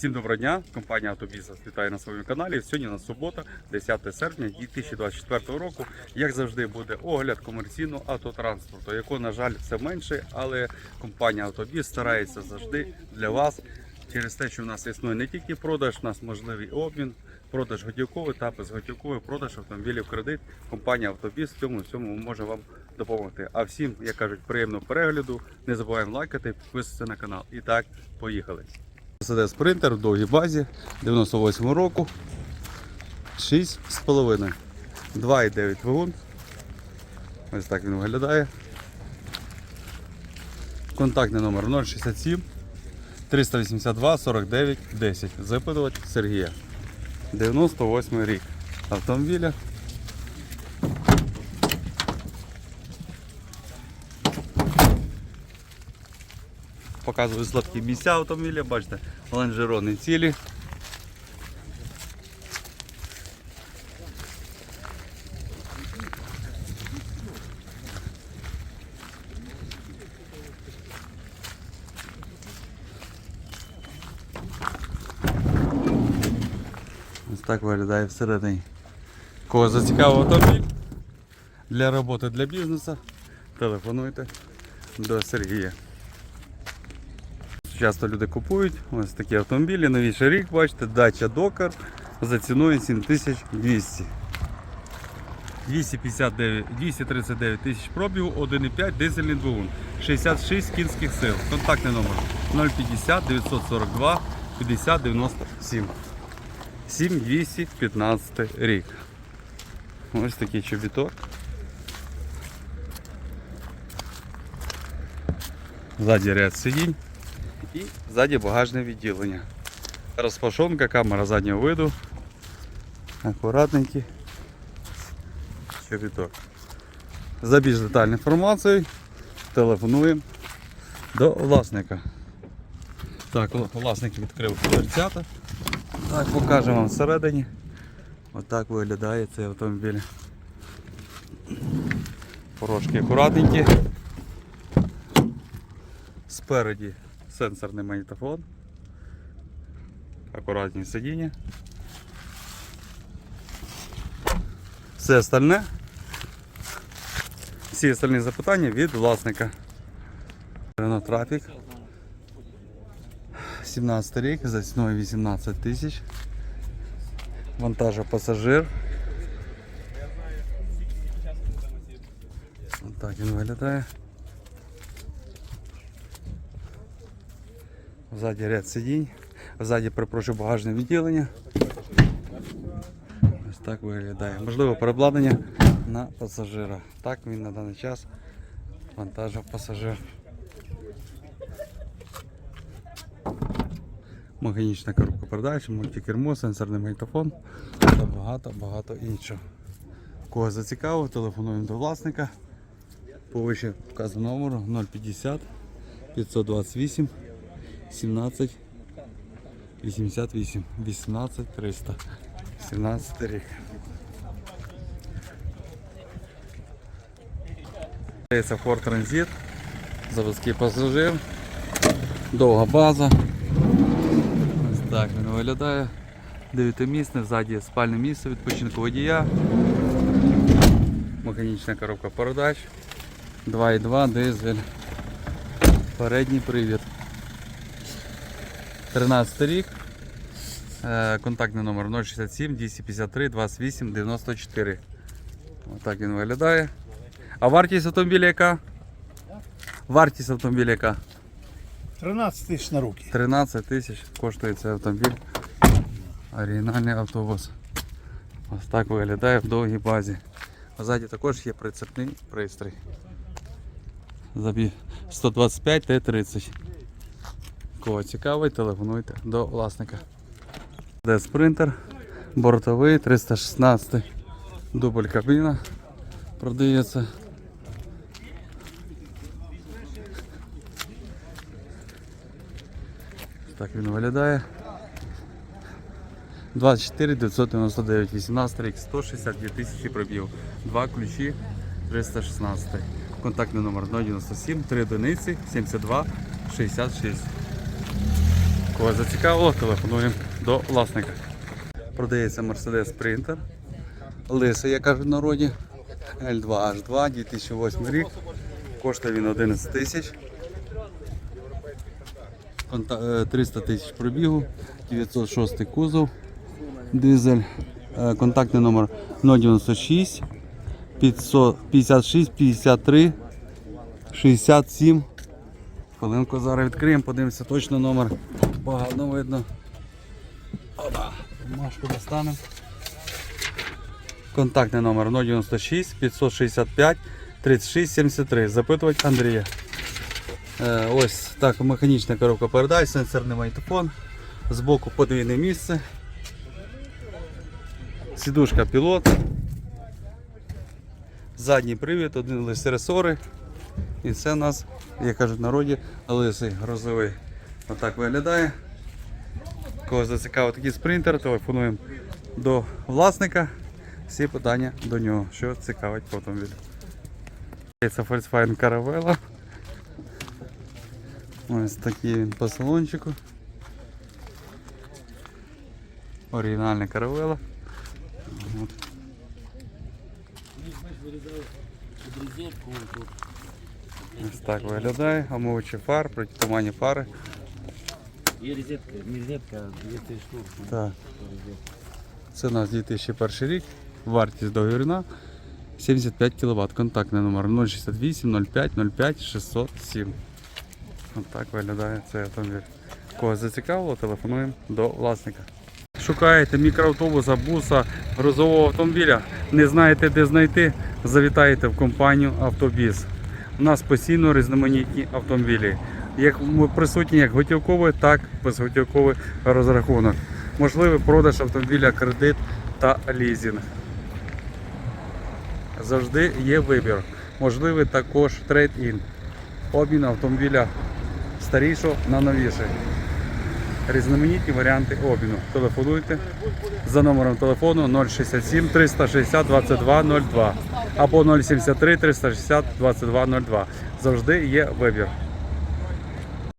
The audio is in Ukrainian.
Всім доброго дня! Компанія Автобізнес вітає на своєму каналі. Сьогодні у нас субота, 10 серпня 2024 року. Як завжди, буде огляд комерційного автотранспорту, якого, на жаль, все менше, але компанія Автобіз старається завжди для вас. Через те, що в нас існує не тільки продаж, у нас можливий обмін, продаж готівковий та безготівковий продаж автомобілів кредит. Компанія Автобіз в цьому всьому може вам допомогти. А всім, як кажуть, приємного перегляду. Не забуваємо лайкати, підписуватися на канал. І так, поїхали. Mercedes Sprinter в довгій базі 98 року. 6,5. 2,9 двигун. Ось так він виглядає. Контактний номер 067 382 49 10. Запитувач Сергія. 98 рік. Автомобіля. Показую слабкі місця автомобіля, бачите, лонжерони цілі. Ось так виглядає всередині. Кого зацікавив автомобіль для роботи для бізнесу, телефонуйте до Сергія. Часто люди купують ось такі автомобілі, новіший рік, бачите, дача Докар за ціною 7200. 259, 239 тисяч пробігу, 1,5 дизельний двигун, 66 кінських сил. Контактний номер 050 942 50 97. 7215 рік. Ось такий чобіток. Ззаді ряд сидінь і ззаді багажне відділення. Розпашонка, камера заднього виду. Акуратненький чобіток. За більш детальною інформацією телефонуємо до власника. Так, власник відкрив дверцята. Так, покажемо вам всередині. Отак виглядає цей автомобіль. Порожки акуратненькі. Спереді сенсорний магнітофон. Акуратні сидіння. Все остальне. Всі остальні запитання від власника. Renault Traffic. 17 рік, за ціною 18 тисяч. Вантажа пасажир. Ось так він виглядає. Ззаді ряд сидінь. Ззаді, перепрошую, багажне відділення. Ось так виглядає. Можливо, переобладнання на пасажира. Так він на даний час вантажив пасажир. Механічна коробка передач, мультикермо, сенсорний магнітофон та багато-багато іншого. Кого зацікавив, телефонуємо до власника. По вище вказаному номеру 050 528 17 88 18 300 17 рік. Це Ford Transit, заводський пасажир, довга база. Ось так він виглядає. Дев'ятимісне, ззаді спальне місце, відпочинку водія. Механічна коробка передач. 2,2 дизель. Передній привід. 13 рік. Е, Контактний номер 067 253 28 94. Отак він виглядає. А вартість автомобіля яка? Вартість автомобіля яка? 13 тисяч на руки. 13 тисяч коштує цей автомобіль. Оригінальний автобус. Ось так виглядає в довгій базі. Ззаді також є прицепний пристрій. Забі 125 Т30. Кого цікавий, телефонуйте до власника. Де спринтер, бортовий 316 дубль кабіна продається. Так він виглядає. 24 999, 18 рік, 162 тисячі пробів. Два ключі 316. Контактний номер 097 3 одиниці 72 66. Кого зацікавило, телефонуємо до власника. Продається Mercedes Sprinter. Лисий, як кажуть в народі. L2H2, 2008 рік. Коштує він 11 тисяч. Е, 300 тисяч пробігу, 906 кузов, дизель, Е, контактний номер 096 500 56 53 67. Хвилинку зараз відкриємо, подивимося точно номер. Погано видно. Опа, Машку достанемо. Контактний номер 096 565 36 73. Запитувати Андрія. Е, ось так механічна коробка передач, сенсорний магнітофон. Збоку подвійне місце. Сідушка пілот. Задній привід, один лише ресори. І це у нас, як кажуть в народі, лисий грузовий. Отак виглядає. Кого зацікавив такий спринтер, телефонуємо до власника. Всі питання до нього, що цікавить по автомобілю. Це Volkswagen Caravella. Ось такий він по салончику. Оригінальна Caravella. От. Ось так виглядає. Омовичі фар, протитуманні фари. Є розетка, не розетка, є три штуки. Так. Це у нас 2001 рік. Вартість договірна 75 кВт. Контактний номер 068 05 05 607. Ось так виглядає цей автомобіль. Кого зацікавило, телефонуємо до власника. Шукаєте мікроавтобуса, буса, грузового автомобіля, не знаєте де знайти, завітаєте в компанію Автобіс. У нас постійно різноманітні автомобілі. Як присутні як готівковий, так і безготівковий розрахунок. Можливий продаж автомобіля, кредит та лізинг. Завжди є вибір. Можливий також трейд-ін. Обмін автомобіля старішого на новіший. Різноманітні варіанти обміну. Телефонуйте за номером телефону 067 360 2202 або 073 360 2202. Завжди є вибір.